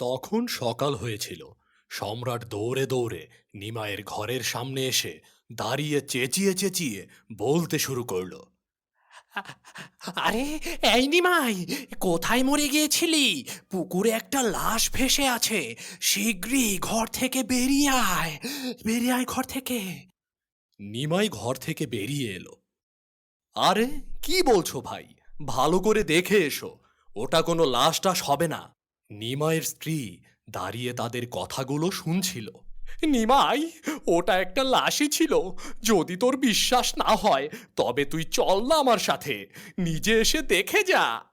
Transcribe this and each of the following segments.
তখন সকাল হয়েছিল। সম্রাট দৌড়ে দৌড়ে নিমাইয়ের ঘরের সামনে এসে দাঁড়িয়ে চেঁচিয়ে চেঁচিয়ে বলতে শুরু করল, আরে, এই নিমাই, কোথায় মরে গিয়েছিলি? পুকুরে একটা লাশ ভেসে আছে। শীঘ্রই ঘর থেকে বেরিয়ে আয় বেরিয়ে আয় ঘর থেকে। নিমাই ঘর থেকে বেরিয়ে এলো। আরে, কি বলছো ভাই? ভালো করে দেখে এসো। ওটা কোনো লাশ টাশ হবে না। নিমাইয়ের স্ত্রী দাঁড়িয়ে তাদের কথাগুলো শুনছিল। নিমাই ওটা একটা লাশই ছিল। যদি তোর বিশ্বাস না হয় তবে তুই চল না আমার সাথে। নিজে এসে দেখে যা।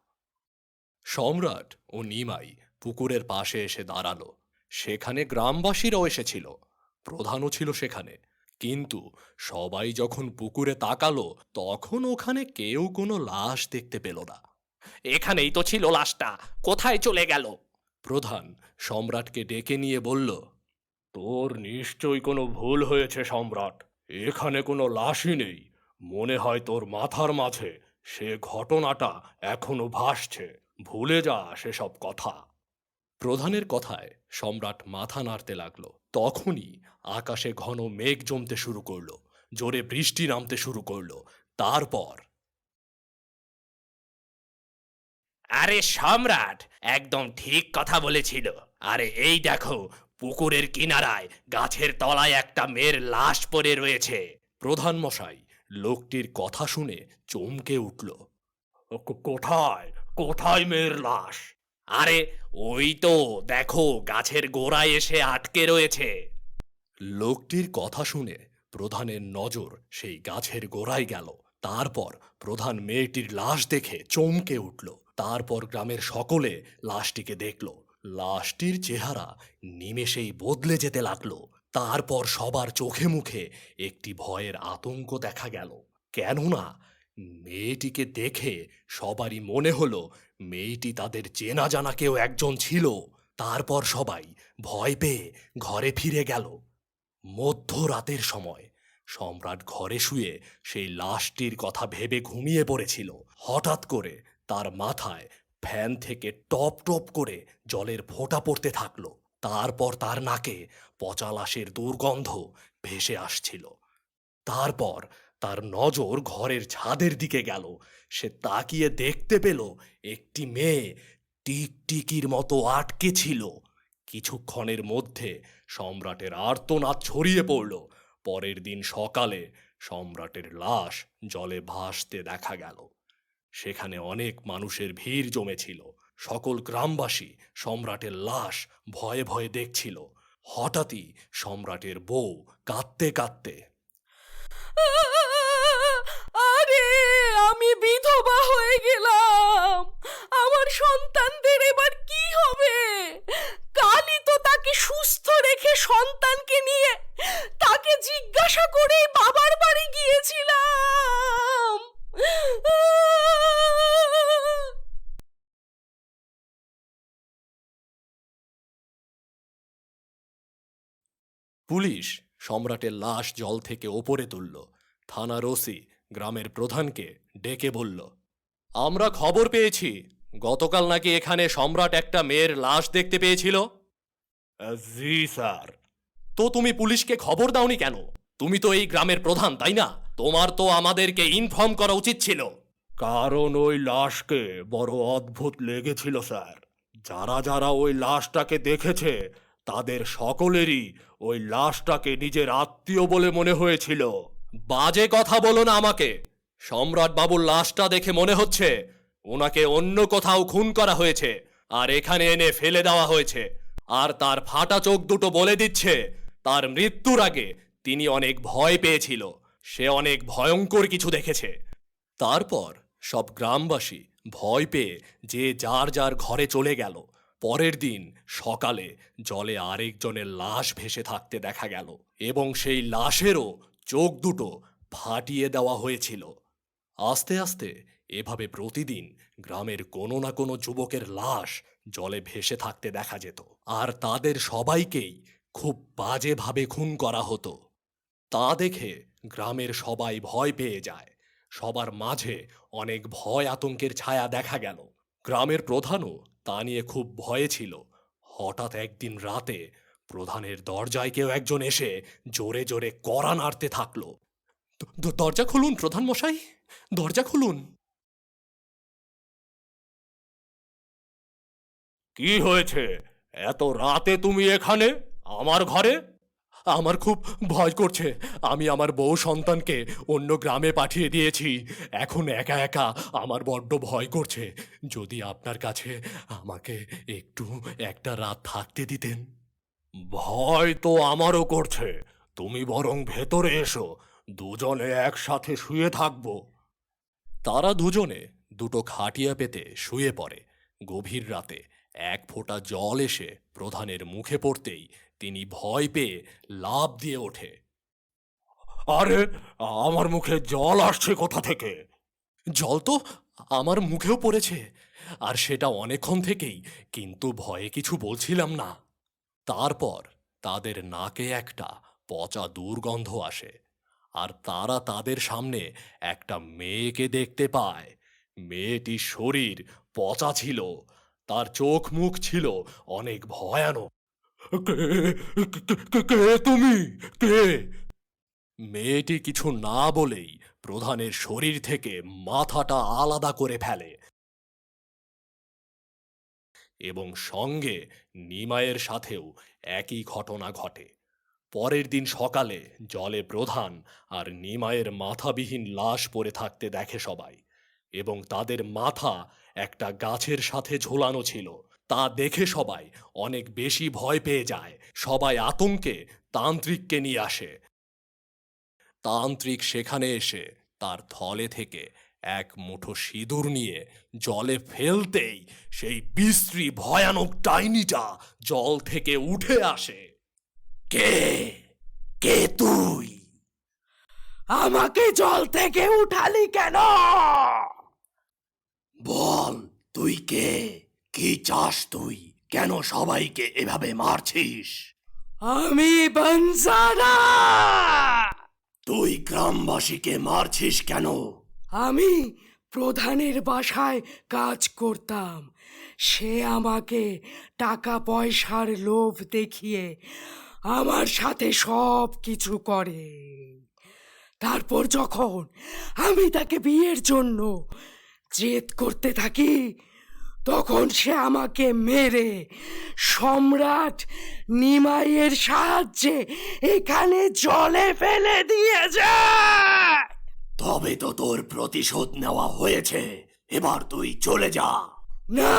সম্রাট ও নিমাই পুকুরের পাশে এসে দাঁড়াল। সেখানে গ্রামবাসীরাও এসেছিল। প্রধানও ছিল সেখানে। কিন্তু সবাই যখন পুকুরে তাকালো তখন ওখানে কেউ কোনো লাশ দেখতে পেল না। এখানেই তো ছিল লাশটা। কোথায় চলে গেল? প্রধান সম্রাটকে ডেকে নিয়ে বলল, তোর নিশ্চয়ই কোনো ভুল হয়েছে, সম্রাট। এখানে কোনো লাশই নেই। মনে হয় তোর মাথার মাঝে। সে ঘটনাটা এখনও ভাসছে। ভুলে যা সেসব কথা। প্রধানের কথায় সম্রাট মাথা নাড়তে লাগল। তখনই আকাশে ঘন মেঘ জমতে শুরু করল, জোরে বৃষ্টি নামতে শুরু করল। তারপর আরে সম্রাট একদম ঠিক কথা বলেছিল। আরে এই দেখো পুকুরের কিনারায় গাছের তলায় একটা মেয়ের লাশ পড়ে রয়েছে। প্রধান মশাই লোকটির কথা শুনে চমকে উঠল। কোথায়? কোথায় মেয়ের লাশ? আরে ওই তো দেখো গাছের গোড়ায় এসে আটকে রয়েছে। লোকটির কথা শুনে প্রধানের নজর সেই গাছের গোড়ায় গেল। তারপর প্রধান মেয়েটির লাশ দেখে চমকে উঠল। তারপর গ্রামের সকলে লাশটিকে দেখল। লাশটির চেহারা নিমেষেই বদলে যেতে লাগল। তারপর সবার চোখে মুখে একটি ভয়ের আতঙ্ক দেখা গেল। কেননা মেয়েটিকে দেখে সবারই মনে হলো মেয়েটি তাদের চেনা জানা কেউ একজন ছিল। তারপর সবাই ভয় পেয়ে ঘরে ফিরে গেল। মধ্যরাতের সময় সম্রাট ঘরে শুয়ে সেই লাশটির কথা ভেবে ঘুমিয়ে পড়েছিল। হঠাৎ করে তার মাথায় ফ্যান থেকে টপ টপ করে জলের ফোঁটা পড়তে থাকল। তারপর তার নাকে পচা লাশের দুর্গন্ধ ভেসে আসছিল। তারপর তার নজর ঘরের ছাদের দিকে গেল। সে তাকিয়ে দেখতে পেল, একটি মেয়ে টিকটিকির মতো আটকে ছিল। কিছুক্ষণের মধ্যে সম্রাটের আর্তনাদ ছড়িয়ে পড়ল। পরের দিন সকালে সম্রাটের লাশ জলে ভাসতে দেখা গেল। সেখানে অনেক মানুষের ভিড় জমেছিল। সকল গ্রামবাসী সম্রাটের লাশ ভয়ে ভয়ে দেখছিল। হঠাৎই সম্রাটের বউ কাঁদতে কাঁদতে, আরে, আমি বিধবা হয়ে গেলাম। আমার সন্তানদের এবার কি হবে? কালই তো তাকে সুস্থ রেখে সন্তানকে নিয়ে তাকে জিজ্ঞাসা করে পুলিশ সম্রাটের লাশ জল থেকে ওপরে তুলল। থানার ওসি গ্রামের প্রধানকে ডেকে বলল আমরা খবর পেয়েছি। গতকাল নাকি এখানে সম্রাট একটা মেয়ের লাশ দেখতে পেয়েছিল? জি স্যার। তো তুমি পুলিশকে খবর দাওনি কেন? তুমি তো এই গ্রামের প্রধান তাই না? তোমার তো আমাদেরকে ইনফর্ম করা উচিত ছিল। কারণ ওই লাশকে বড় অদ্ভুত লেগেছিল স্যার। যারা যারা ওই লাশটাকে দেখেছে তাদের সকলেরই ওই লাশটাকে নিজের আত্মীয় বলে মনে হয়েছিল। বাজে কথা বলো না আমাকে। সম্রাট বাবুর লাশটা দেখে মনে হচ্ছে ওনাকে অন্য কোথাও খুন করা হয়েছে আর এখানে এনে ফেলে দেওয়া হয়েছে। আর তার ফাটা চোখ দুটো বলে দিচ্ছে, তার মৃত্যুর আগে তিনি অনেক ভয় পেয়েছিল, সে অনেক ভয়ঙ্কর কিছু দেখেছে। তারপর সব গ্রামবাসী ভয় পেয়ে যে যার যার ঘরে চলে গেল পরের দিন সকালে জলে আরেকজনের লাশ ভেসে থাকতে দেখা গেল এবং সেই লাশেরও চোখ দুটো ফাটিয়ে দেওয়া হয়েছিল। আস্তে আস্তে এভাবে প্রতিদিন গ্রামের কোনো না কোনো যুবকের লাশ জলে ভেসে থাকতে দেখা যেত আর তাদের সবাইকেই খুব বাজেভাবে খুন করা হতো। তা দেখে গ্রামের সবাই ভয় পেয়ে যায়। সবার মাঝে অনেক ভয় আতঙ্কের ছায়া দেখা গেল। গ্রামের প্রধানও তা নিয়ে খুব ভয়ে ছিল। হঠাৎ একদিন রাতে প্রধানের দরজায় কেউ একজন এসে জোরে জোরে কড়া নাড়তে থাকল। দরজা খুলুন, প্রধান মশাই, দরজা খুলুন। কি হয়েছে? এত রাতে তুমি এখানে? আমার ঘরে? আমার খুব ভয় করছে। আমি আমার বউ সন্তানকে অন্য গ্রামে পাঠিয়ে দিয়েছি। এখন একা একা আমার বড্ড ভয় করছে। যদি আপনার কাছে আমাকে একটু একটা রাত থাকতে দিতেন। ভয় তো আমারও করছে। তুমি বরং ভেতরে এসো। দুজনে একসাথে শুয়ে থাকব। তারা দুজনে দুটো খাটিয়া পেতে শুয়ে পড়ে। গভীর রাতে এক ফোঁটা জল এসে প্রধানের মুখে পড়তেই তিনি ভয় পেয়ে লাভ দিয়ে ওঠে। আরে, আমার মুখে জল আসছে কোথা থেকে? জল তো আমার মুখেও পড়েছে, আর সেটা অনেকক্ষণ থেকেই, কিন্তু ভয়ে কিছু বলছিলাম না। তারপর তাদের নাকে একটা পচা দুর্গন্ধ আসে, আর তারা তাদের সামনে একটা মেয়েকে দেখতে পায়। মেয়েটির শরীর পচা ছিল, তার চোখ মুখ ছিল অনেক ভয়ানক। কে, কে- তুমি? কে? মেয়েটি কিছু না বলেই প্রধানের শরীর থেকে মাথাটা আলাদা করে ফেলে। এবং সঙ্গে নিমায়ের সাথেও একই ঘটনা ঘটে। পরের দিন সকালে জলে প্রধান আর নিমায়ের মাথাবিহীন লাশ পড়ে থাকতে দেখে সবাই, এবং তাদের মাথা একটা গাছের সাথে ঝোলানো ছিল। তা দেখে সবাই অনেক বেশি ভয় পেয়ে যায়। সবাই আতঙ্কে তান্ত্রিককে নিয়ে আসে। তান্ত্রিক সেখানে এসে তার থলে থেকে এক মুঠো সিঁদুর নিয়ে জলে ফেলতেই সেই বিশ্রী, ভয়ানক ডাইনিটা জল থেকে উঠে আসে। কে? কে তুই? আমাকে জল থেকে উঠালি কেন? বল, তুই কে? কি চাস তুই? কেন সবাইকে এভাবে মারছিস? আমি বনসারা তুই গ্রামবাসীকে মারছিস কেন? আমি প্রধানের বাসায় কাজ করতাম। সে আমাকে টাকা পয়সার লোভ দেখিয়ে আমার সাথে সব কিছু করে। তারপর যখন আমি তাকে বিয়ের জন্য জেদ করতে থাকি তখন সে আমাকে মেরে সম্রাট নিমাইয়ের সাহায্যে এখানে জলে ফেলে দিয়ে যায় তবে তো তোর প্রতিশোধ নেওয়া হয়েছে। এবার তুই চলে যা। না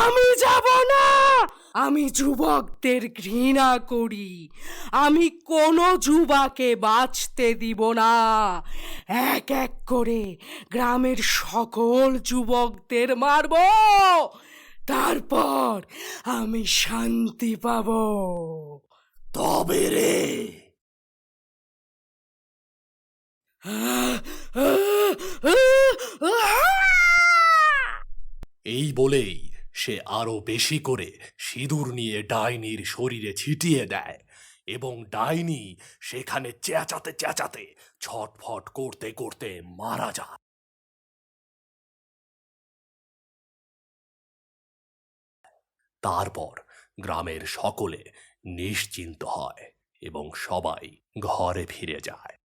আমি যাব না আমি যুবকদের ঘৃণা করি আমি কোনো যুবাকে বাঁচতে দিব না এক এক করে গ্রামের সকল যুবকদের মারব তারপর আমি শান্তি পাব তবে রে এই বলেই সে আরও বেশি করে সিঁদুর নিয়ে ডাইনির শরীরে ছিটিয়ে দেয় এবং ডাইনি সেখানে চেঁচাতে চেঁচাতে ছটফট করতে করতে মারা যায়। তারপর গ্রামের সকলে নিশ্চিন্ত হয় এবং সবাই ঘরে ফিরে যায়।